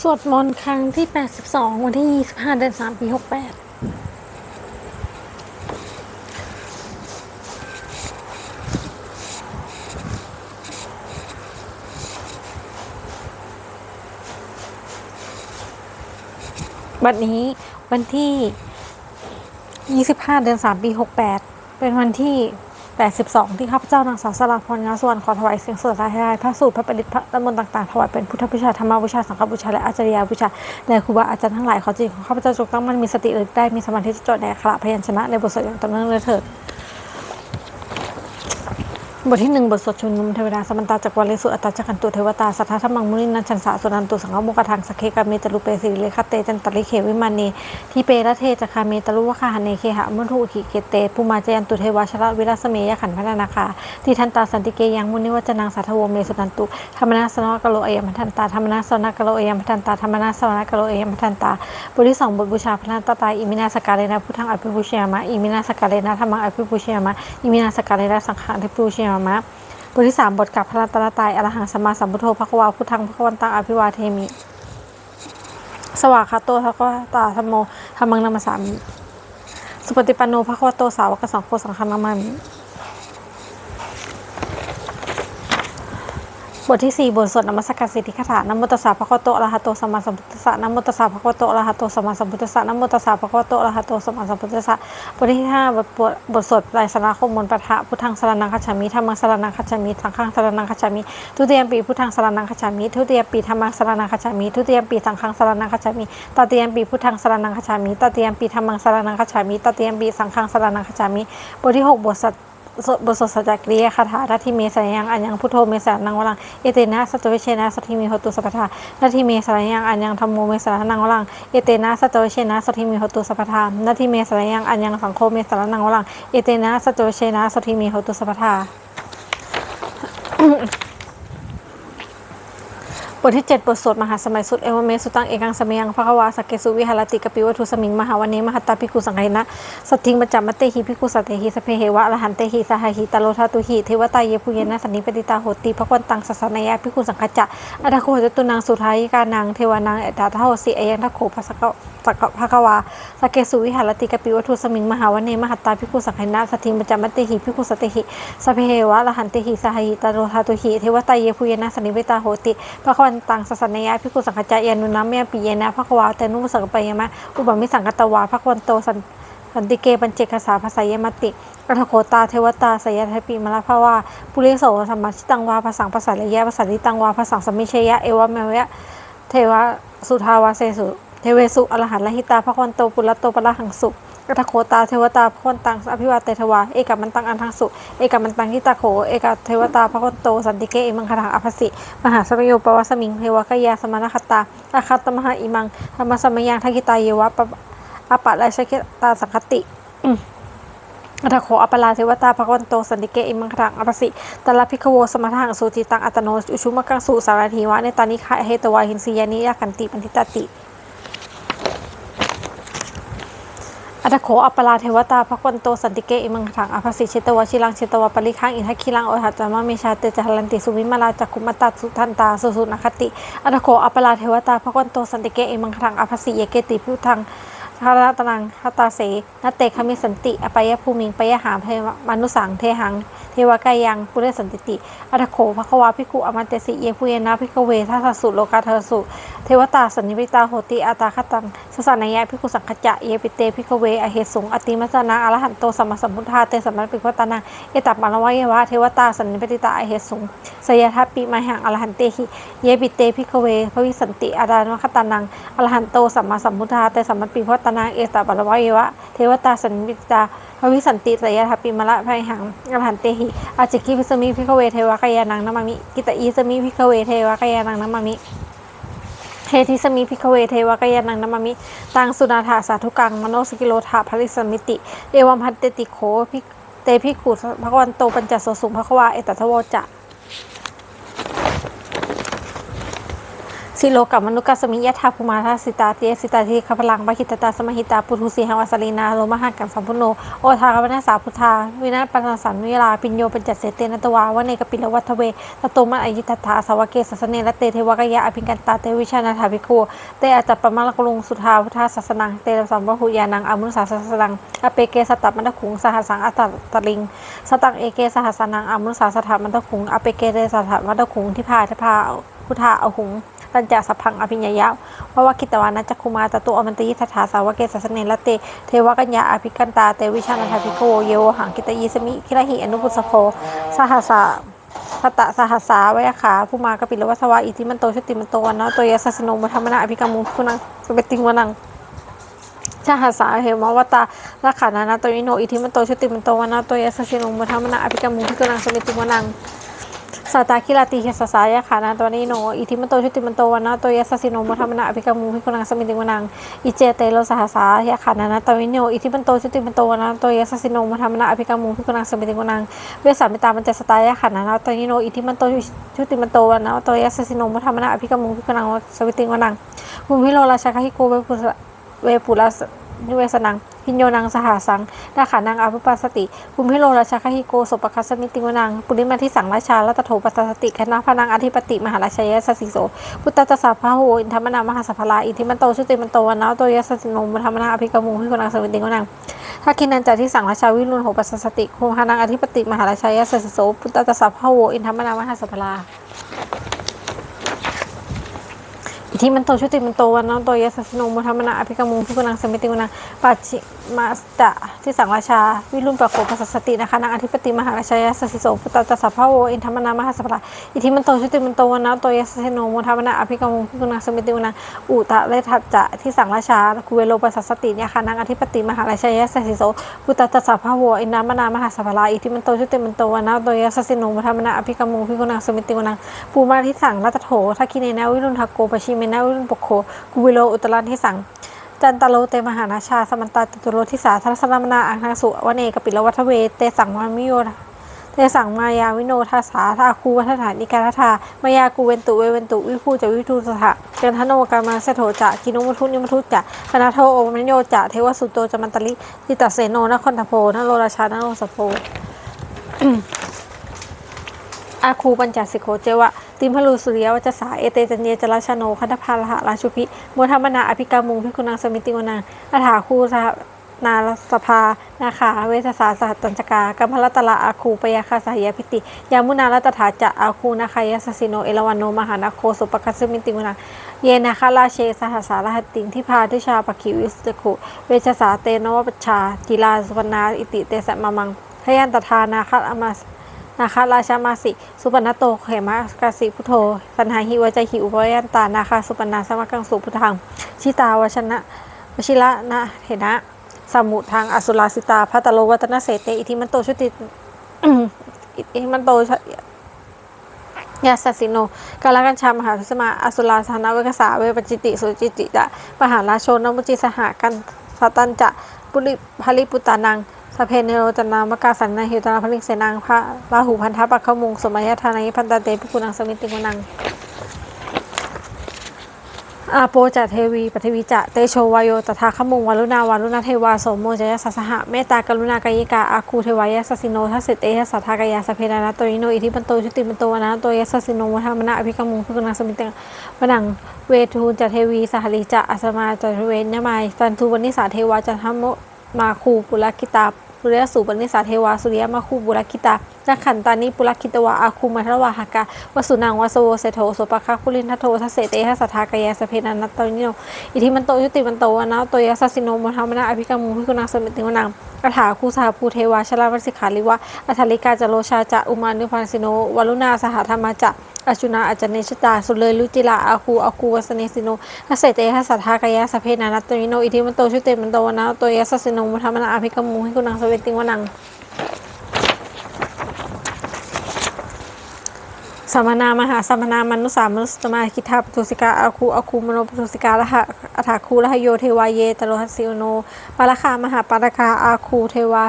สวดมนต์ครั้งที่ 82 วันที่ 25 เดือน 3 ปี 68บัดนี้วันที่ 25 เดือน 3 ปี 68 เป็นวันที่ 82 ที่ข้าพเจ้านางสาวสลาพรงามสวรรค์ขอถวายเสียงสวดรายพระสูตรพระปริตพระตมนต์ต่างๆถวายเป็นพุทธบูชาธรรมบูชาสังฆบูชาและอาจารยาบูชาและครูบาอาจารย์ทั้งหลายขอจริงของข้าพเจ้าจงตั้งมั่นมีสติระลึกได้มีสมาธิจดแด่ขละพยัญชนะในบทสวดอย่างต่อเนื่องเลยเถิด บทที่หนึ่งบทสวดชุมนุมเทวดาสมันตาจักรวาลเลสุอัตตาจักันตุเทวตาสัทธาธรรมังมุนินันชันสาสุนันตุสังฆโมกทังสกเคกาเมตลุเปสิเลคเตจันตริเควิมานีทีเประเทจคาเมตลุวะคาหเนเคหะมุทุขิเกเตภูมาเจยันตุเทวชระวิรัสเมยขันพนานาคาที่ทันตาสันติเกยังมุนิวัจนังสัทธโวเมสุนันตุธรรมนาสนกโลเอยมทันตาธรรมนาสนกโลเอยมทันตาธรรมนาสนกโลเอยมทันตาบทที่สองบทบูชาพระนันตตาอิมินาสการเลนะพุทธังอภิปุชยามะอิมินาสกาเลนะธรรมังอภิปุชยามะอิมินาสการเลนะสังฆังอภิปุชยามะบทที่สามบทกับพระรัตนตรัยอรหังสมมาสัมพุทโธภควาพุทธังภควันตังอภิวาเทมิ สวากขาโตภควตาธรรมโมธรรมังนามาสามิ สุปฏิปันโนภควโตสาวกสังโฆสังฆนามามิ บทที่สี่บทสวดนมัสการสิทธิคาถานโมตัสสะภะคะวะโตอะระหะโตสัมมาสัมพุทธัสสะนะโมตัสสะภะคะวะโตอะระหะโตสัมมาสัมพุทธัสสะนะโมตัสสะภะคะวะโตอะระหะโตสัมมาสัมพุทธัสสะบทที่ห้าบทบทบทสวดไตรสรณคมมนต์ปะทะพุทธังสรณังคัจฉามิธรรมังสรณังคัจฉามิสังฆังสรณังคัจฉามิทุติยมปีพุทธังสรณังคัจฉามิทุติยมปีธรรมังสรณังคัจฉามิทุติยมปีสังฆังสรณังคัจฉามิตติยมปีพุทธังสรณังคัจฉามิตติยมปีธรรมังสรณังคัจฉามิตติยมปีสังฆังสรณังคัจฉามิบทที่หกบทสัต บทสดสัจากรียคาถาทัตทิเมสรยังอัญญังพุทโธเมสานังวลังเอเตนะสัตวเชนะสัทธิมีหตุสัพพทาทัตทิเมสรยังอัญญังธรรมโมเมสานังวลังเอเตนะสัตวเชนะสัทธิมีหตุสัพพทาทัตทิเมสรยังอัญญังสังโฆเมสานังวลังเอเตนะสัตวเชนะสัทธิมีหตุสัพพทา บทที่ 7 บทสวดมหาสมัยสุดเอวเมสุตังเอกังสมยังภควาสเกสุวิหารติกปิวัตุสมิงมหาวันเนมหัตตาภิกุสังไหนะสัตถิงปัจจมเตหิภิกุสัตเตหิสเพเหวะอรหันเตหิสหหิตาโลทาตุหิเทวตาเยปุเยนะสันนิปติตาโหติภควันตังสัสนายะภิกุสังฆจะอัตถโคจตุนางสุทายิกานางเทวานางเอตาทาโหสิเอยันทโขภสกสักภควาสเกสุวิหารติกปิวัตุสมิงมหาวันเนมหัตตาภิกุสังไหนะสัตถิงปัจจมเตหิภิกขุสัตเตหิสพเพเหวะอรหันเตหิสหหิตาโลทาตุหิเทวตาเยปุเยนะสันนิปติตาโหติภควันตังสัสนายะพิกุสังขจายานุนะเมปิเยนะภควาแต่นุสังกปยมะอุปมิสังกตวาภควันโตสันสันติเกปัญเจกสาภาษายมติอัทโคตาเทวตาสยทปิมละภาวาปุริโสธรรมชิตังวาภาษาภาษาระยะภาษาลิตังวาภาษาสมิเชยะเอวะเมวะเทวะสุทาวาเสสุเทเวสุอรหันละหิตาภควันโตปุระโตปะละหังสุ อัทโคตาเทวตาภคนตังอภิวาเตทวา เอกมันตังอันทังสุ เอกมันตังหิตาโข เอกเทวตาภควันโตสันติเกเอมังคถังอภัสสิ มหาสมโยปวสมิงเทวกยาสมณคตาอาคัตตมหาอิมังธรรมสมยังทักิตาเยวะปะอปะรชกิตาสังคติอัตโขอปลาเทวตาภควันโตสันติเกอิมังคถังอภัสสิตละพิกโวสมทังสุจิตังอัตโนอุชุมกังสุสารถีวะในตานิคะเฮตวาหินสียานิยากันติปันทิตติ อัตโขอัปปลาเทวตาภควันโตสันติเกอิมังถังอภัสสิเชตวะชิลังเชตวะปริคังอินทคิลังโอหัจจามะเมชาเตจารันติสุวิมาลาจักุมตตาสุทันตาสุสุนคติอัตโขอัปปลาเทวตาภควันโตสันติเกอิมังถังอภัสสิเยเกติพุทัง ทาราตนังคตาเสนเตคมิสันติ อปยภูมิงปยหามเทวมนุสังเทหัง เทวกายังปุเรสันติติ อัตโขภควาภิกุอมันเตสิ เยพุเยนะภิกเวทัสสุโลกาเทสุ เทวตาสันนิปิตาโหติอาตาคตังสสานายะภิกุสังขจะ เยปิเตภิกเว อเหสุง อติมัสนาอรหันโตสัมมาสัมพุทธาเตสัมมาปิโกตานัง เอตัปมาละวะเยวะ เทวตาสันนิปิตาอเหสุงสยทัปปิมาหังอรหันเตหิ เยปิเตภิกเวภวิสันติอาดานวคตานัง อรหันโตสัมมาสัมพุทธาเตสัมมาปิโกตานังเอตัปมาละวะเยวะ เทวตาสันนิปิตาภวิสันติสยทัปิมละภัยหังอรหันเตหิอาจิกิวิสมิภิกเวเทวกายานังนามามิ กิตอีสมิภิกเวเทวกายานังนามามิเฮทิสมิพิกเวเทวกยานังนามามิ ตังสุนาถาสาธุกังมโนสกิโลธาภริสมิติ เอวัมพันเตติโขพิเตพิกุภควันโตปัญจโสสุภควาเอตัทวจะ สิโลกับมนุกัสมิยะทาภูมาทาสิตาเตสิตาทีขพลังบาหิตตาสมหิตาปุถุสีหังวัสลีนาโลมหักัมสัมพุโนโอทากวนาสาพุทธาวินาศปัญสันวิลาปิญโยปัญจเสเตนตวาวะเนกปิลวัทเวตโตมันอยิตถาสาวเกสัสเนละเตเทวกยะอภิกันตาเตวิชานาถาภิกขุเตอาจัปปะมะลกลุงสุทาพุทธาสัสนังเตสัมวหุยานังอมุสาสัสนังอเปเกสตัมมันตขุงสหัสสังอัตตลิงสตังเอเกสหัสนังอมุสาสถามันตขุงอเปเกเรสถามันตขุงที่พาทพาพุทธาอหุงัญจสัพพังอภิญญายะวาวคิตวานะจักคุมาตตุอมันตยิทัฏฐาสาวเกสัสเนละเต เทวกัญญาอภิกันตาเตวิชานันทภิโกเยวหังกิตยีสมิคิรหิอนุปุสโพสหัสสตะสหัสสาวยขาภูมากปิลวัสวะอิทิมันโตชติมันโตวันนะตัวยสัสโนมุธรรมนะอภิกรรมุคุนังสเปติงวนังชาหาสาเหมวัตตาลักขานานาโตอิโนอิทิมันโตชติมันโตวานาโตยสัสสินมุธรรมนะอภิกรรมุทิกุนังสมิติวนัง สาตาคิลาติเฮสสายะขานาตัวนี้โนอิทิมันโตชุติมันโตวันาตัวยสัสสิโนมุธรรมนะอภิกรรมุพิกุนังสมิติวนังอิเจเตโลสหสายะขานานาตัวนี้โนอิทิมันโตชุติมันโตวันาตัวยสัสสิโนมุธรรมนะอภิกรรมุพิกุนังสมิติวนังเวสามิตามันเจสตายะขานานาตัวนี้โนอิทิมันโตชุติมันโตวันาตัวยสัสสิโนมุธรรมนะอภิกรรมุพิกุนังสมิติวนังภูมิโลราชคหิโกเวปุสเวปุลาสนิเวสนัง พิญโยนังสหสังนาขานังอภิปัสสติภูมิโลราชาคหิโกสปคัสมิติวนังปุริมาทิสังราชาลัตโถปัสสติคณะพนังอธิปติมหาราชยสสิโสพุทธตสสะพะโหอินทมนามหาสัพพลาอินทิมันโตชุติมันโตวันนะโตยสสินมุธรรมนาอภิกรมุพิกุนังสมิติวนังถ้าคินันจาที่สังราชาวิรุณโหปัสสติโคหานังอธิปติมหาราชยสสิโสพุทธตสสะพะโหอินทมนามหาสัพพลา ทิมันโตชุติมันโตวันนโตยสัสโนมุธรรมนาอภิกรมุงพิกุนังสมิติกุนังปัจฉิมาสตะที่สังราชา วิรุณประโคปัสสสตินะคะนางอธิปติมหาราชยสัสสิโสพุตตตสัพพะโวอินทรรมนามหาสัพพะอิทิมันโตชุติมันโตวันนโตยสัสโนมุธรรมนาอภิกรมุงพิกุนังสมิติกุนังอุตะเลทัจจะที่สังราชาคุเวโลปัสสสติเนี่ยค่ะนางอธิปติมหาราชยสัสสิโสพุตตตสัพพะโวอินทรรมนามหาสัพพะอิทิมันโตชุติมันโตวันนโตยสัสโนมุธรรมนาอภิกรมุงพิกุนังสมิติกุนังปูมาทิสังรัตโถทักคิเนนะวิรุณทักโกปชิเมนะวิรุณปกโคกุวิโลอุตรันที่สังจันตโลเตมหานาชาสมันตาตุตุโลทิสาทัศนมนาอังคสุวเนกปิลวัฒเวเตสังมามิโยเตสังมายาวิโนทัสสาทาคูวัฒนานิการทามายากูเวนตุเวเวนตุวิภูจะวิทูสถะเจนทโนกามาเสโถจะกินุมทุนิมทุจะคณะโทโอมนโยจะเทวสุโตจมันตลิทิตาเสโนนครทโพนโรราชานโรสโพอาคูปัญจสิโขเจวะ ติมพลูสุริยวัจสาเอเตจันเยจราชโนคันธพาลหะราชุพิโมธรรมนาอภิกามุงพิกุณังสมิติวนังอาถาคูสหนาลสภา นาขาเวสสาสหัตตัญจกา กัมพลตละอาคูปยาคาสหยพิติ ยามุนารัตถาจะอาคูนาคายสสิโน เอราวันโน มหานาโคสุปคัสสมิติวนังเยนาคาราเชสหัสสารหัตติงที่พาทิชาปคิวิสตคุ เวชสาเตนวปชาจิลาสุวรรณาอิติเตสะมะมังทยันตทานาคาอมาส นาคาราชามาสิ สุปนโตเขมากาสิพุทโธสันหาหิวใจหิววยันตานาคาสุปนาสมกังสุพุทธังชิตาวชนะวชิระนะเถนะ สมุทางอสุราสิตาพัตโลวัตนเสเตอิทิมันโตชุติอิทิมันโตยาสสิโนกาลกัญชามหาทุสมาอสุราธนาเวกษาเวปจิติสุจิติตะมหาราชนมุจิสหกันสัตันจะปุริภลิปุตานัง สเพเนโรจนามกาสันนาหิวตนาพลิงเสนังพระราหูพันธปักขมุงสมัยธานัยพันตาเตพิกุนังสมิติกุนังอาโปจะเทวีปฐวีจะเตโชวายโยตถาขมุงวารุณาวารุณเทวาโสมโมจยสัสหะเมตตากรุณากายิกาอาคูเทวายสสิโนทัสสิเตยสัทธากายาสเพนานะโตริโนอิทิปันโตชุติปันโตวนะโตยสสิโนวัฒมนะอภิกมุงพิกุนังสมิติวนังเวทูจะเทวีสหริจะอัสมาจะเวนยมายจันทุวนิสาเทวาจันทมมาคูปุลกิตา สุริยสูปนิสาเทวาสุริยมาคูบุรกิตานักขันตานิปุรคิตวะอาคูมัทวาหากาวสุนังวาโสเสโทโสปะคะคุลินทโททัสเสเตหะสัทธากายสเพนันนัตตนิโนอิทิมันโตยุติมันโตวนะโตยสัสสิโนมธรรมนาอภิกรรมุพิกุณังสมิติวนังคาถาคูสหภูเทวาชลาวัสิขาลิวะอัทลิกาจโรชาจะอุมานุพันสิโนวรุณาสหธรรมจะ อจุนาอาจเนชตา สุเลยลุจิลาอาคูอาคูวัสเนสิโนทัสเสเตหะสัทธากายาสเพนันนัตตนิโนอิทิมันโตชุเตมันโตวนะโตยสัสสิโนมธรรมนาอภิกรรมุพิกุณังสมิติงวนังสัมมนามหาสัมมนามนุสามนุสตมาคิทาปตุสิกาอาคูอาคูมโนปตุสิกาละหะอัฐาคูละหโยเทวาเยตโลหัสสิโนปาลคามหาปาลคาอาคูเทวา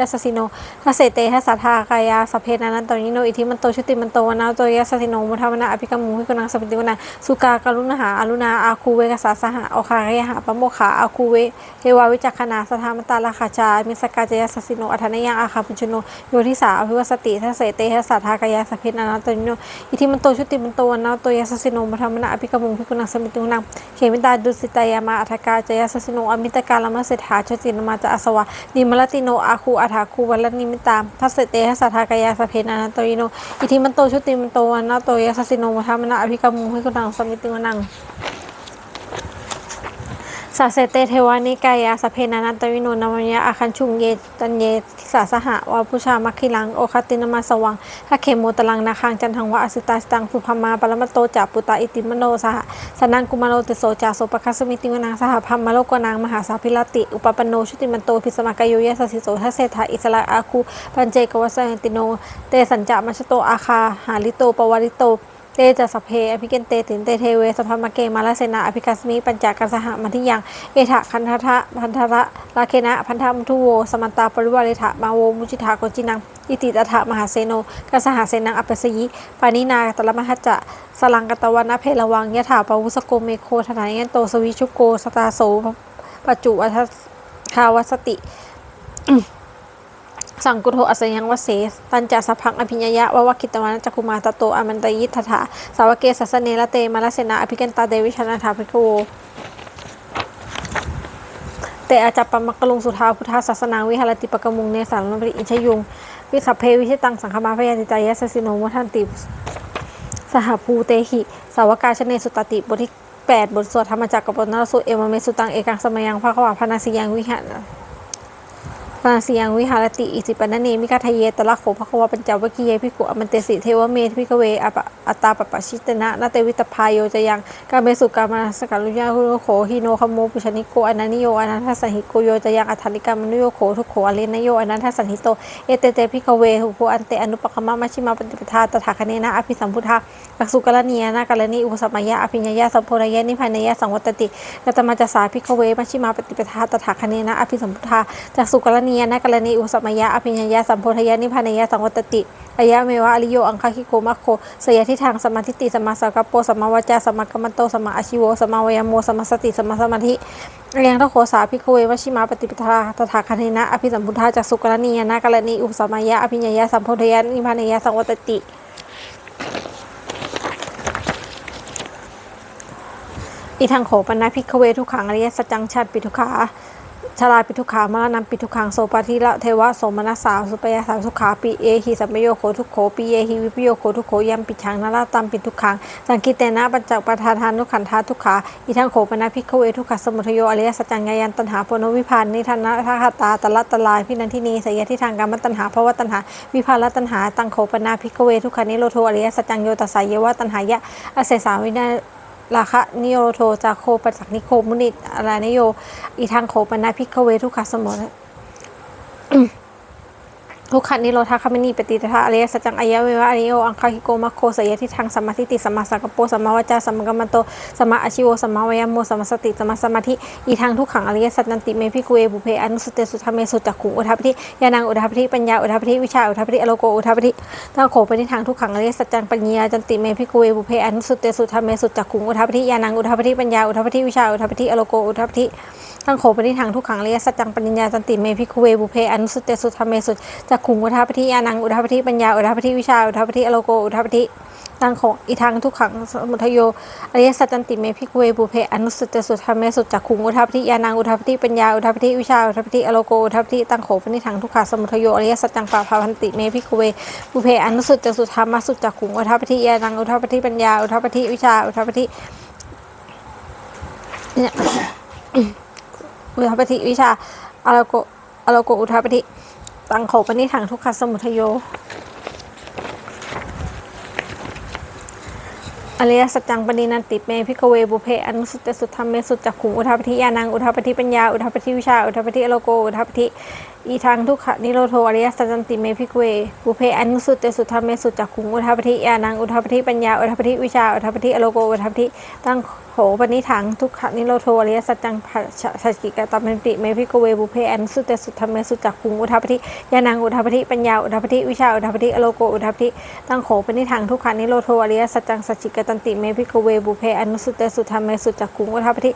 ยัสสิโนทัเสเตทัสสะทากายาสเพนานันโตนิโนอิทิมันโตชุติมันโตวนาโตยัสสิโนมุทาวนาอภิกรรมุหิกนังสัพพิติวนาสุกากรุณหาอรุณาอาคูเวกสาสหะโอคาเรหะปะโมขาอาคูเวเทวาวิจักขณาสทามตาลาคาจามิสกาจยัสสิโนอัฏฐนยังอาคาปุชโนโยทิสาอภิวสติทัสเสเตทัสสะทากายาสเพนานันตนิโน อิทิมันโตชุติมันโตวนาโตยัสสิโนมุทาวนาอภิกรรมุหิกนังสัพพิติวนาเขมิตาดุสิตายามาอัฐกาจยัสสิโนอมิตกาลมเสถาชตินมาจะอสวะนิมลติโนอาคูอฏฐาคูวัลนิมิตามทัสเสเตหัสสะทากายาสพเพนานันโตยิโน อิทิมันโตชุติมันโตวันนาโตยัสสิโนมุทามนาอภิกรรมุใหิกนังสมิติวนัง สาเสเตเทวานิกายาสเพนานันตวิโนนามัญญาอาคันชุงเยตันเยทิสาสหะวาพุชามัคคิลัง โอคตินามาสวังทาเขโมตลังนาคังจันทังวะอสิตาสตังสุภมาปรมตโตจาปุตตาอิติมโนสหสนังกุมารโลติโสจาโสปคัสมิติวนังสหพัมมโลกนางมหาสาพิลติ อุปปนโนชุติมันโตพิสมากายโยยะสสิโสทัสเศธาอิสระอาคูปัญเจกวัสยันติโน เตสัญจามัชโตอาคาหาลิโตปวาริโต เตจะสพเพอภิเกนเตตินเตเทเวสพมะเกมาลาเสนาอภิกัสมิปัญจกัสหะมัทิยังเอถะคันทะพันธะลาเคนะพันธมุทุโวสมันตาปริวาริถะมาโวมุจิทาโกจินังอิติตถะมหาเสโนกัสหะเสนังอัปสยิปานินาตละมหัจจะสลังกตวันเพลวังยะถาปวุสโกเมโคทนายนโตสวิชุโกสตาโสปัจจุอัทคาวสติ สังกุโทอัสยังวเสตันจาสพังอภิญญะววคิตวันจักุมาตโตอมันตยิทธาสาวเกสัสเนละเตมาลเสนาอภิกันตาเดวิชนาถาภิกขโวเตอาจัปปมักกลุงสุทาพุทธศาสนาวิหารติปกมุงเนสารนปริอินชยุง วิสัพเพวิชิตังสังฆมาพยาติตายะสสิโนมุทันติ สหภูเตหิสาวกาชเนสุตติบทที่ 8 บทสวดธรรมจักรกับนรสุเอวเมสุตังเอกังสมยังพระขวาพนาสิยังวิหาร ปาเสียงวิหารติอิสิปนเนมิกาทะเยตละโขภควาปัญจวัคคีเยพิกุอมันเตสิเทวเมธพิกเวอปะอตาปปะชิตนะนาเตวิตพายโยจะยังกาเมสุกามาสกัลุญาหุโขฮิโนคโมปุชนิโกอนันนิโยอนันทสันหิโกโยจะยังอัฏฐานิกามนุโยโขทุโขอเลนโยอนันทสันหิโตเอเตเตพิกเวหุโอันเตอนุปกมะมัชชิมาปฏิปทาตถาคเนนะอภิสัมพุทธา กักสุกรณียนะกรณีอุปสมมยะอภิญญาสัมโพธยะนิพพานยะสังวัตติกัตมาจสาพิกเวมัชิมาปฏิปทาตถาคเนนะอภิสัมพุทธาจากสุกรณียนะกรณีอุปสมมยะอภิญญาสัมโพธยะนิพพานยะสังวัตติอายะเมวะอริโยอังคาคิโกมัคโคสยทิทางสมาธิติสมาสังกัปโปสมาวจาสมากัมมันโตสมาอาชิโวสมาวายโมสมาสติสมาสมาธิเรียงทโคสาพิกเววชิมาปฏิปทาตถาคเนนะอภิสัมพุทธาจากสุกรณียนะกรณีอุปสมมยะอภิญญาสัมโพธยะนิพพานยะสังวัตติ อีทางโขปนาพิกเวทุกขังอริยสัจจังชัดปิทุขาชาลาปิทุขามรณำปิทุขังโสปาทิละเทวะโสมนัสสาวสุปยาสาวสุขาปีเอหิสัมโยโคทุโขปีเอหิวิปโยโคทุโขยัมปิชังนาราตัมปิทุขังสังกิเตนะปัญจปทาทานุขันธาทุขาอีทางโขปนาพิกเวทุกขสมุทโยอริยสัจจังยายันตันหาปนวิพานนิทานะทัคตาตละตลายพินันทินีสยทิทางกรรมตันหาภวตันหาวิภาลตันหาตังโขปนาพิกเวทุกขานิโรโทอริยสัจจังโยตัสสายเยวะตันหายะอเสสาวินา ราคะนิโรโทจาโคปจักนิโคมุนิตอะไรนโย อีทางโคปนาพิกเวทุกขสมน ทุกขันนิโรธาคามินีปฏิตถะอริยสัจจังอายะเววะอริโยอังคาฮิโกมัคโคสยทิทางสัมมาทิฏฐิสัมมาสังกปสัมมาวจาสัมมกัมมันโตสัมมาอาชิโวสัมมาวายมโมสัมมาสติสัมมาสมาธิอีทางทุกขังอริยสัจนันติเมพิกุเวบุเพอนุสเตสุธรรมเมสุจักขุอุทัปปิยานังอุทัปปิปัญญาอุทัปปิวิชาอุทัปปิอโลโกอุทัปปิทางโขปนิทางทุกขังอริยสัจจังปัญญาจันติเมพิกุเวบุเพอนุสเตสุธรรมเมสุจักขุอุทัปปิยานังอุทัปปิปัญญาอุทัปปิวิชาอุทัปปิอโลโกอุทัปปิ ตั้งโขปฏิทางทุกขังอริยสัจจังปัญญาสันติเมพิคุเวบุเพอนุสุตเตสุธรรมเมสุจักขุงอุทาปฏิยานังอุทาปฏิปัญญาอุทาปฏิวิชาอุทาปฏิอโลโกอุทาปฏิตั้งโขอีทางทุกขังสมุทโยอริยสัจจันติเมพิคุเวบุเพอนุสุตเตสุธรรมเมสุจักขุงอุทาปฏิยานังอุทาปฏิปัญญาอุทาปฏิวิชาอุทาปฏิอโลโกอุทาปฏิตั้งโขปฏิทางทุกขังสมุทโยอริยสัจจังปาภาพันติเมพิคุเวบุเพอนุสุตเตสุธรรมสุจักขุงอุทาปฏิยานังอุทาปฏิปัญญาอุทาปฏิวิชาอุทาปฏิเนี่ย อุทาปฏิวิชาอาโลโกอาโลโกอุทาปฏิตังโขปนิถังทุกขสมุทโย อริยสัจจังปณินันติเมพิกเวบุเพอนุสุตเตสุธรรมเมสุจักขุงอุทาปฏิยานังอุทาปฏิปัญญาอุทาปฏิวิชาอุทาปฏิอโลโกอุทาปฏิอีทางทุกขนิโรโทอริยสัจจันติเมพิกเวบุเพอนุสุตเตสุธรรมเมสุจักขุงอุทาปฏิยานังอุทาปฏิปัญญาอุทาปฏิวิชาอุทาปฏิอโลโกอุทาปฏิตั้ง โหปณิถังทุกขนิโรโทอริยสัจจังผัสสัจกิกตาเป็นติเมพิโกเวบุเพอันสุเตสุธรรมเมสุจักคุงอุทัปฏิยานังอุทัปฏิปัญญาอุทัปฏิวิชาอุทัปฏิอโลโกอุทัปฏิตั้งโขปณิถังทุกขนิโรโทอริยสัจจังสัจจิกตันติเมพิโกเวบุเพอันสุเตสุธรรมเมสุจักคุงอุทัปฏิ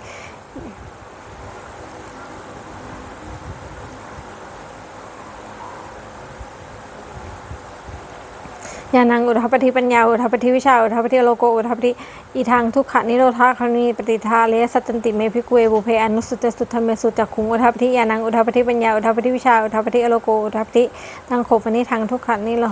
ยานังอุทัปฏิปัญญาอุทัปฏิวิชาอุทัปฏิโลโกอุทัปฏิอีทางทุกขนิโรธาคณีปฏิทาเลสัจจันติเมพิกุเวบุเพอนุสุตสุทธเมสุจักขุงอุทัปฏิยานังอุทัปฏิปัญญาอุทัปฏิวิชาอุทัปฏิโลโกอุทัปฏิตังโขปนิทางทุกขนิโร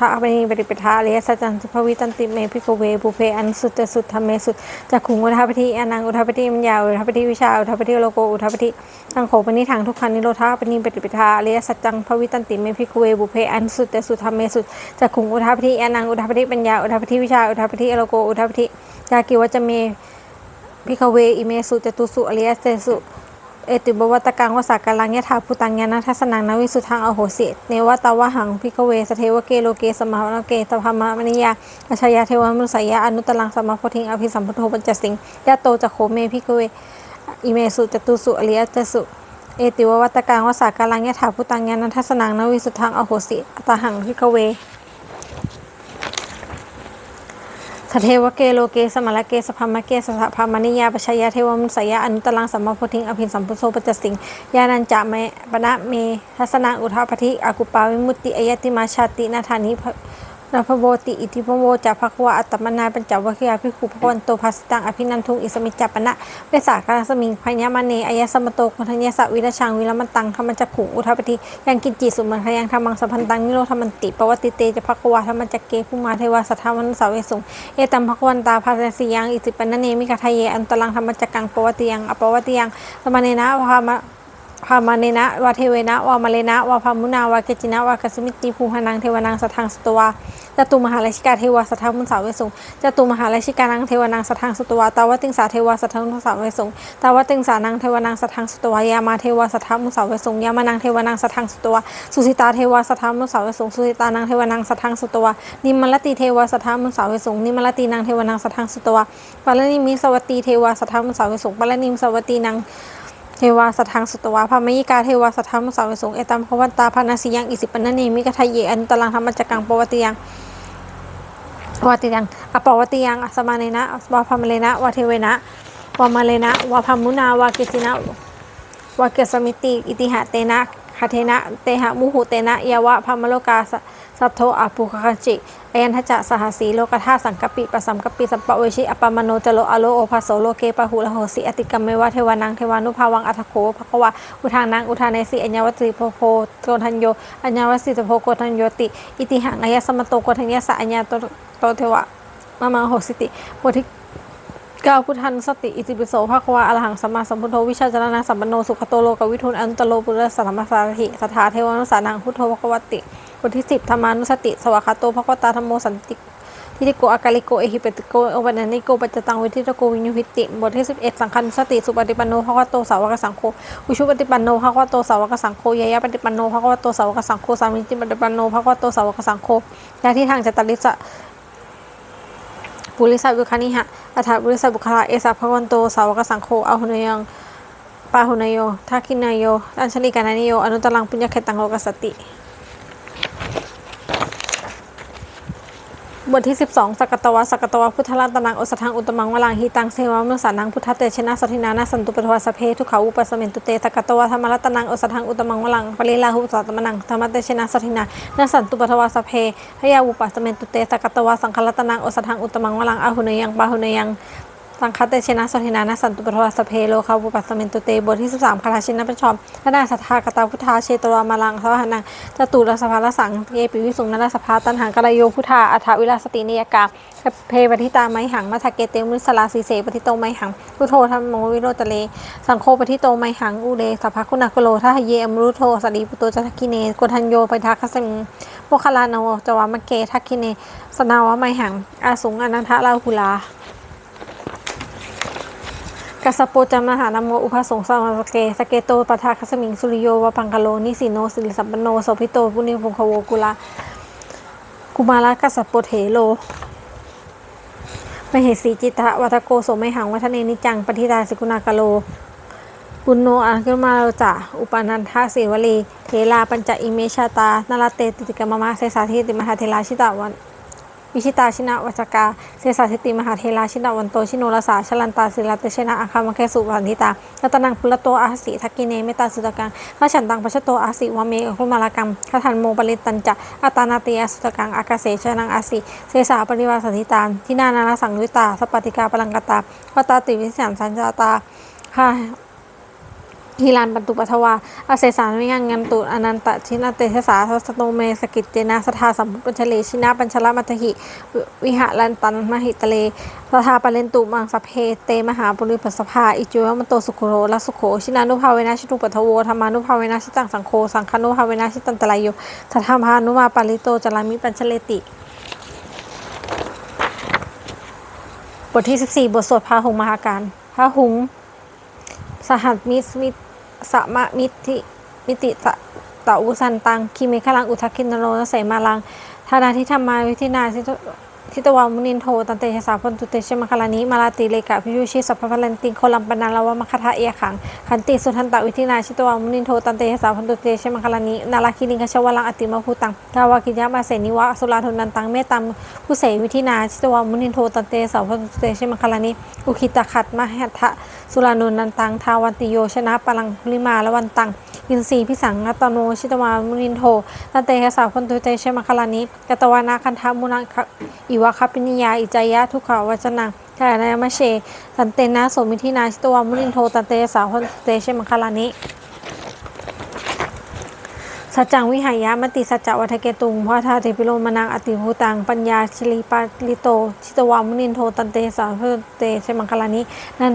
ธาปณีปฏิปทาเลสัจจันติภวิตันติเมพิกเวบุเพอนุสุตสุทธเมสุดจักขุงอุทัปฏิยานังอุทัปฏิปัญญาอุทัปฏิวิชาอุทปฏิโลโกอุทัปฏิตังโขปนิทางทุกขันนิโรธาปณีปฏิปทาเลสัจจังภวิตันติเมพิกเวบุเพอนุสุตสุทธเมสุดจักขุงอุทัปฏิยานังอุทัปฏิปัญญาอุทัปฏิวิชาอุทปฏิโลโกอุทัปฏิยากิวัจเมพิคเวอิเมสุจตุสุอริยเสสุ เอติบวัตกังวสากลังยะถาภูตังยานาทัสนังนวิสุทางอโหสิเนวตาวะหังพิคเวสเทวเกโลเกสมาวเกตพามามณิยาอาชยาเทวมุสยาอนุตลังสมาโพธิงอภิสัมพุทโธปัญจสิงยะโตจะโขเมพิคเวอิเมสุจตุสุอริยเสสุเอติววัตกังวสากลังยะถาภูตังยานาทัสนังนวิสุทางอโหสิอัตหังพิคเว สเทวเกโลเกสมะละเกสพามะเกสสะพามนิยาปชยาเทวมุสยาอนุตลังสัมมาพุทธิงอภินสัมพุทโธปัจจสิงยานันจะเมปนะเมทัศนังอุทาปฏิอากุปาวิมุตติอายติมาชาตินาธานิ นาภโวติอิติภโวจะภควะอัตมนาปัญจวัคคียาภิกขุภวันโตภัสตังอภินันทุงอิสมิจจปนะเวสากาสมิงพญามเนอายสมโตคนทัญญสวิรชังวิรมันตังธรรมจักขุงอุทาปฏิยังกินจิสุมันขยังธรรมังสัพพันตังนิโรธรรมันติปวัติเตจะภควะธรรมจักเกผู้มาเทวาสัทธามันุสาเวสุงเอตัมภควันตาภาสสียังอิติปันนเนมิกาทะเยอันตลังธรรมจักกังปวัติยังอปวัติยังสมาเนนะพามะ พามาเนนะวาเทเวนะวามาเลนะวาพามุนาวาเกจินะวากสมิติภูหานังเทวานังสทังสตวาจตุมหาราชิกาเทวาสทังมุนสาวเวสุงจตุมหาราชิกานังเทวานังสทังสตวาตาวติงสาเทวาสทังมุนสาวเวสุงตาวติงสานังเทวานังสทังสตวายามาเทวาสทังมุนสาวเวสุงยามานังเทวานังสทังสตวาสุสิตาเทวาสทังมุนสาวเวสุงสุสิตานังเทวานังสทังสตวานิมลติเทวาสทังมุนสาวเวสุงนิมลตินางเทวานังสทังสตวาปาลนิมิสวัตตีเทวาสทังมุนสาวเวสุงปาลนิมสวัตตีนาง เทวาสทังสุตวาพามยิกาเทวาสทังสาวิสงเอตัมพวันตาพานาสิยังอิสิปนนีมิกทะเยอันตลังธรรมจักกังปวติยังปวติยังอปวติยังอสมาเนนะวาพามเลนะวาเทเวนะวามาเลนะวาพามุนาวาเกจินะวาเกสมิติ อิติหะเตนะ คาเทนะ เตหะมุหุเตนะยาวะพมโลกาสัทโทอภูคคันจิอายันทจะสหสีโลกธาสังกปิปสัมกปิสัมปเวชิอปมโนจโลอโลโอภาโสโลเกปะหุละโหสิอติกรรมเมวะเทวานังเทวานุภาวังอัตโขภควาอุทานังอุทานสิอัญญวัตติโพโพโกทัญโยอัญญวัตสิตโพโกทัญโยติ อิติหังอายสมโตโกทัญญสะอัญญาโตโตเทวะมามังโหสิติโพธิ ก้าวพุทธันสติอิติปิโสภาควาอรหังสัมมาสัมพุทโธวิชาจารณะสัมปันโนสุขโตโลกวิทุนอันตโลปุระสัมมาสารถิสถาเทวานุสานังพุทโธภควติบทที่สิบธรรมานุสติ สวากาโตภควตาธรรมโมสันติทิติโกอากาลิโกเอหิเปติโกอวันนิโกปัจจตังวิทิตโกวิญญุหิติบทที่สิบเอ็ดสังคันสติสุปฏิปันโนภควโตสาวกสังโฆอุชุปฏิปันโนภควโตสาวกสังโฆยายะปฏิปันโนภควโตสาวกสังโฆสามิจิปฏิปันโนภควโตสาวกสังโฆยาที่ทางจตลิสะปุริสับุคานิหะ อัฏฐบริสบุคลาเอสาพวันโต สาวกสังโฆอาหุนยังปาหุนโยทักขินายโยอัญชลิกานานิโยอนุตตรังปุญญเขตังโลกสติ บทที่ 12สักตวะสักตวะพุทธรัตนังอสทังอุตมังวลังหิตังเซวามุสานังพุทธเตชนะสถินานาสันตุปทวาสเพทุเขาอุปสเมนตุเตสักตวะธรรมรัตนังอสทังอุตมังวลังปริลาหุสัตมนังธรรมเตชนะสถินานาสันตุปทวาสพเพพยาอุปสเมนตุเตสักกตวะสังฆรัตนังอสทังอุตมังวลังอาหุเนยังปาหุเนยัง สังคเตชนะสถินานาสันตุปทวาสเพโลคาวุปัสเมนตุเตบทที่ 13คาราชินะปัญชอมพระนาสัทธากตาพุทธาเชตวามาลังสวหานังจตุรสภาลสังเยปิวิสุงนาสภาตันหังกรโยพุทธาอัฐวิลาสตินิยกาเพปฏิตาไมหังมัทเกเตมุสลาสีเสปฏิโตไมหังพุทโธธรรมโมวิโรตเล สังโฆปฏิโตไมหังอุเลสัพพะคุณากโลทัเยอมรุโทสดีปุตโตจัตกิเนโกทัญโยไปทักขสมิงโมคลานโนจวามะเกทักกิเนสนาวะไมหังอาสุงอนันทะลาหุลา กัสสปโปจามหานโมอุปสงสามสเกสเกโตปทาคสมิงสุริโยวปังกโลนิสิโนสิริสัมปโนโสภิโตปุณิพงคโวกุลากุมาระกัสสปโปเถโลมเหสีจิตะวัตโกโสมหังวัฒเนนิจังปฏิตาสิกุณากโลปุณโนอังคุมาลจะอุปนันทาเสวลีเทลาปัญจอิเมชาตานาลาเตติติกมมะเสสาธิติมหาเทลาชิตาวัน วิชิตาชินะวัจกาเสสาธิติมหาเทลาชินาวันโตชิโนรสาชลันตาศิลาเตชนะอาคามเคสุวันทิตารัตนังพุลโตอาสิทักกิเนเมตาสุตกังพระฉันตังปัชโตอาสิวเมคุมาลกังคทันโมปริตันจะอัตานาเตยสุตกังอากาเสชนังอาสิเสสาปริวาสถิตานที่นานาสังวิตาสปติกาปลังกตาปตาติวิสันสัญจาตาค่ะ ฮิรันปันตุปัทวาอาเสสานวิงังงันตุอนันตชินาเตชสาทสโนเมสกิจเจนะสทาสัมปุญชเลชินาปัญชลมัทหิ วิหารันตันมหิตะเลสทาปะเลนตุมังสเพเตมหาปุริปสภาอิจุวมันโตสุโขโรลสุโขชินานุภาเวนะชิตุปัทโวธรรมานุภาเวนะชิตังสังโฆสังคานุภาเวนะชิตันตรายโยสัทธาพานุมาปาริโตจารามิปัญชเลติบทที่ 14 บทสวดพาหุงมหาการพาหุง สหัสมิสมิ สมะมิติมิติตะตะอุสันตังคิเมฆลังอุทักินโรนเสมาลังธานาทิธรรมาวิธินาทิต ทิตวามุนินโทตันเตชะสาพนตุเตชะมคลานิมาลาติเลกะพิยุชิสัพพะลันติงโคลัมปนาลาวะมคทะเอขังขันติสุทันตวิธินาชิตวามุนินโทตันเตชะสาพนตุเตชะมคลานินาลาคินิงกชวลังอติมาภูตังทาวากิยามาเสนิวะสุราทุนันตังเมตัมผู้เสวิธินาชิตวามุนินโทตันเตสาพนตุเตชะมคลานิอุคิตะขัดมหัตถะสุรานุนันตังทาวันติโยชนะปลังคุลิมาละวันตัง อินทรีย์พิสังกัตโนชิตวามุนินโทตันเตหะสาพันตุเตชมคลานิกตวานาคันธามุนังอิวะคปินิยาอิจายะทุกขาวจนังกายนามเชตันเตนะโสมิทินาชิตวามุนินโทตันเตสาพันตุเตชมคลานิสัจจังวิหายะมติสัจจวัฏเกตุงพระธาติปิโลมานังอติภูตัง ปัญญาชลีปาลิโต ชิตวามุนินโทตันเตสาพเตเชมังคลานินัน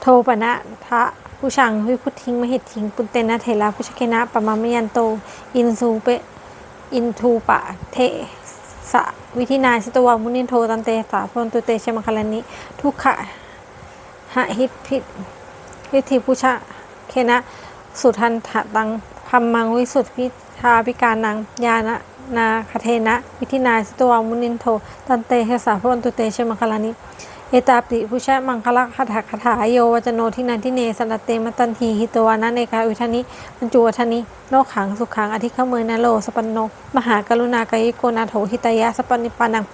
โทปนะทะ ผู้ชังวิพุทธิงมหิตทิงปุตเตนะเถระพุชเคนะปะมามยันโต อินสูเปอินทูปะเทสะวิธินาชิตวามุนินโทตันเตสาพนตุเตเชมคลานิทุกขะหะหิตพิวิธีพุชะเคนะสุทันถะตังพัมมังวิสุทธิพิทาพิการนังยานะนาคเทนะ วิธินาสตวามุนินโทตันเตเฮสาพนตุเตเชมคลานิ เอตาปิพุชะมังคละคาถาคาถาโยวจโนทินันทิเนสนตเตมตันทีหิตวานะเนกาวิธานิปัญจุวัฒนิโลกขังสุขังอธิขเมยนาโลสปันโน มหากรุณากายิโกนาโถหิตายะสปันิปานัง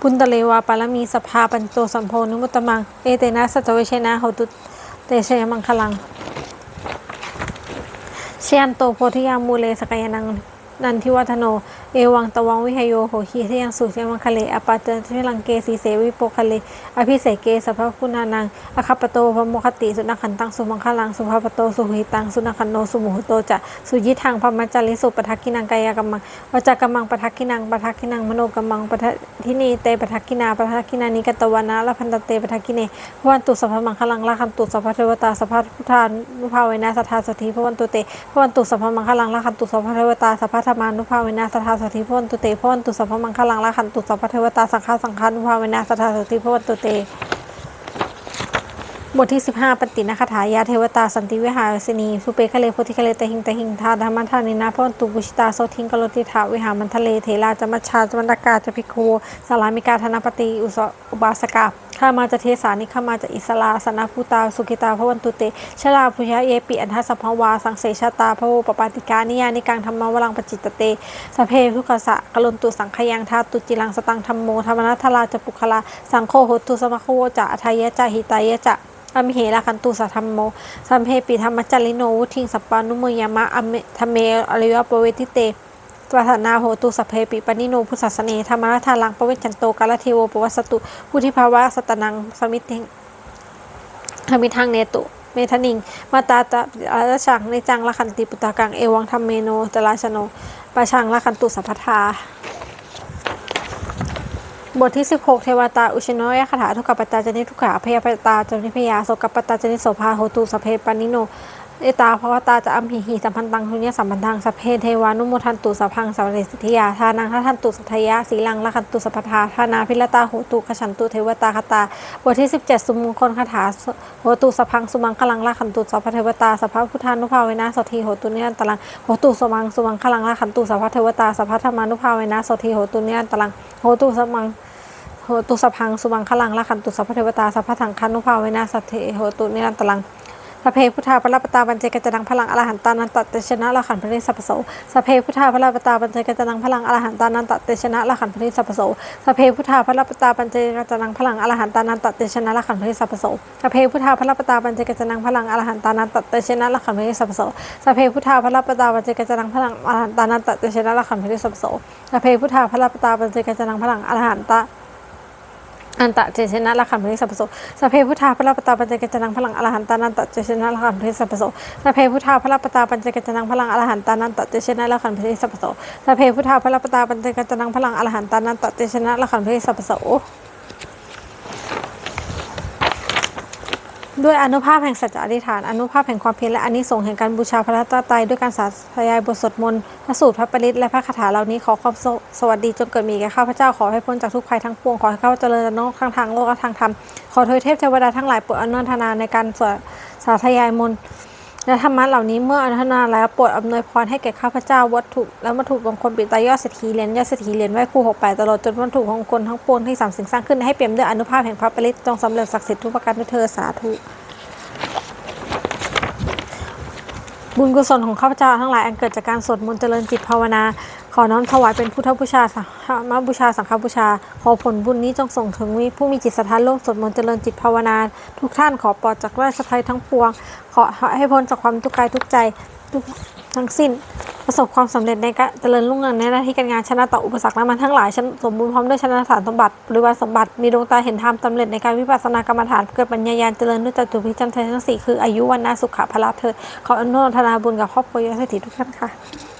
ปุนตะเลวาปารมีสภาปัญโตสัมโพนุมุตมัง เอเตนะสัจเวเชนะหตุเตเชมังคลังเชียนโตโพธิยามูเลสกายนัง นันทิวัฒโน เอวังตวังวิหโยโหขีเทียงสุเชมังคะเลอปาเตทิลังเกสีเสวิโปคะเล อภิเสเกสัพพคุณานังอคัปโตพโมคติสุนักขันตังสุมังคลังสุภาปโตสุหิตังสุนักขันโนสุมุหโตจะสุยิทังพมัจจาริสุปทักกินังกายกัมมังวจักกัมมังปทักกินังปทักกินังมโนกัมมังปทัทินีเตปทักกินาปทักกินานิกตวานะละพันตเตปทักกิเนพวันตุสัพพมังคลังละคันตุสัพพเทวตาสัพพพุทธานุภาเวนะสัทธาสถิพวันตุเตพวันตุสัพพมังคลังละคันตุสัพพเทวตาสัพพธรรมานุภาเวนะสัทธาสถิพวันตุเตพวันตุสัพพมังคลังละคันตุสัพพเทวตาสังฆาสังฆานุภาเวนะสัทธาสถิพวันตุเต บทที่ 15ปฏินาคาถายาเทวตาสันติวิหารสินีสุเปคะเลโพธิคะเลตหิงตหิงทาธรรมทานินาพวันตุบุชิตาโสทิงกโลติถาวิหามันทะเลเทราจมัชชาจมันตกาจพิโคสารามิกาธนปฏิอุสอุบาสกา ข้ามาจะเทสานิข้ามาจะอิสลาสนาภูตา สุกิตาพวันตุเต ชลาพุยะเยปิอันทัสสภวา สังเสชาตาพระโวปปาติกานิยานิกังธรรมวรังปจิตตเตสเพทุกขสะกลนตุสังขยังทาตุจิลังสตังธรรมโมธรรมนัทธาราจปุคลา สังโฆหตุสมะโคจะอัทายะจะหิตายะจะอมเหราคันตุสัทธรรมโม สัมเพปิธรรมจาริโนวุทิงสัปปานุมยามะอเมธเมอริยปเวทิเต วัฒนาโหตุสเพปิปนิโนพุทธสเนธรรมรัทาลังปเวจันโตกาลเทโวปวัสตุพุทธิภาวะสตนังสมิติธรรมิทังเนตุเมทนิง มาตาตะอาราชังในจังละคันติปุตตากัง เอวังธรรมเมโนจราชโนปะชังละคันตุสัพพทา บทที่ 16 เทวตา อุชโนยคาถาทุกขปตาจนิทุกขาพยาปตาจนิพยาโสกปตาจนิโสภาโหตุสเพปนิโน เอตาภวตาจะอัมหิหิสัมพันตังทุเนียสัมพันธังสัพเพเทวานุโมทันตุสัพพังสัพเรสิทธิยาทานังทัทันตุสัทยะสีลังละคันตุสัพพทาทานาพิรตาโหตุขฉันตุเทวตาคตาบทที่ 17 สุมงคลคาถาโหตุสัพพังสุมังคลังละคันตุสัพพเทวตาสัพพพุทธานุภาเวนะสทีโหตุเนียนตลังโหตุสมังสุมังคลังละคันตุสัพพเทวตาสัพพธรรมานุภาเวนะสทีโหตุเนียนตลังโหตุสมังโหตุสพพังสุบังคลังละขันตุสัพพเทวตาสัพพังคันุภาเวนะสัทเทโหตุนิรันตลัง สพเพพุทธาพระปตาปัญเจกจนังพลังอรหันตานันตเตชนะละขันพนิสัพพโสสพเพพุทธาพระปตาปัญเจกจนังพลังอรหันตานันตเตชนะละขันพนิสัพพโสสพเพพุทธาพระปตาปัญเจกจนังพลังอรหันตานันตเตชนะละขันพนิสัพพโสสพเพพุทธาพระปตาปัญเจกจนังพลังอรหันตานันตเตชนะละขันพนิสัพพโสสพเพพุทธาพระปตาปัญเจกจนังพลังอรหันตานันตเตชนะละขันพนิสัพพโสสเพพุทธาพระปตาปัญเจกจนังพลังอรหันตา อันตะเจชนะละขันธิสัพพโสสพเพพุทธาพระปตาปัญจกจนังพลังอรหันตานันตะเจชนะละขันธิสัพพโสสพเพพุทธาพระปตาปัญจกจนังพลังอรหันตานันตะเจชนะละขันธิสัพพโสสพเพพุทธาพระปตาปัญจกจนังพลังอรหันตานันตะเจชนะละขันธิสัพพโส ด้วยอนุภาพแห่งสัจจะอธิษฐานอนุภาพแห่งความเพียรและอานิสงส์แห่งการบูชาพระรัตนตรัยด้วยการสาธยายบทสวดมนต์พระสูตรพระปริตและพระคาถาเหล่านี้ขอความสสวัสดีจงเกิดมีแก่ข้าพเจ้าขอให้พ้นจากทุกภัยทั้งปวงขอให้ข้าพเจ้าเจริญนอกทั้งทางโลกและทางธรรมขอเทวยเทพเทวดาทั้งหลายโปรดอนุทนาในการสวดสาธยายมนต์ และธรรมะเหล่านี้เมื่ออนุทนาแล้วโปรดอำนวยพรให้แก่ข้าพเจ้าวัตถุ และวัตถุมงคลปิตายอดเศรษฐีเหรียญยอดเศรษฐีเหรียญไหว้ครูหกแปดตลอดจนวัตถุมงคลทั้งปวงที่สามสิ่งสร้างขึ้นให้เปี่ยมด้วยอนุภาพแห่งพระปริตจงสำเร็จศักดิ์สิทธิ์ทุกประการด้วยเธอสาธุบุญกุศลของข้าพเจ้าทั้งหลายอันเกิดจากการสวดมนต์เจริญจิตภาวนา ขอน้อมถวายเป็นพุทธบูชาสังฆมบูชาสังฆบูชา ขอผลบุญนี้จงส่งถึงผู้มีจิตศรัทธาร่วมสวดมนต์เจริญจิตภาวนา ทุกท่านขอปลอดจากราชภัยทั้งปวง ขอให้พ้นจากความทุกข์กายทุกใจทุกทั้งสิ้น ประสบความสำเร็จในการเจริญรุ่งเรืองในหน้าที่การงานชนะต่ออุปสรรคและมันทั้งหลายฉันสมบูรณ์พร้อมด้วยชนะสารสมบัติบริวารสมบัติมีดวงตาเห็นธรรมสำเร็จในการวิปัสสนากรรมฐานเกิดปัญญายาณเจริญด้วยจตุพิจันทร์ทั้งสี่คืออายุวันนาสุขะพละเธอขออนุโมทนาบุญกับครอบครัวยศเศรษฐีทุกท่านค่ะ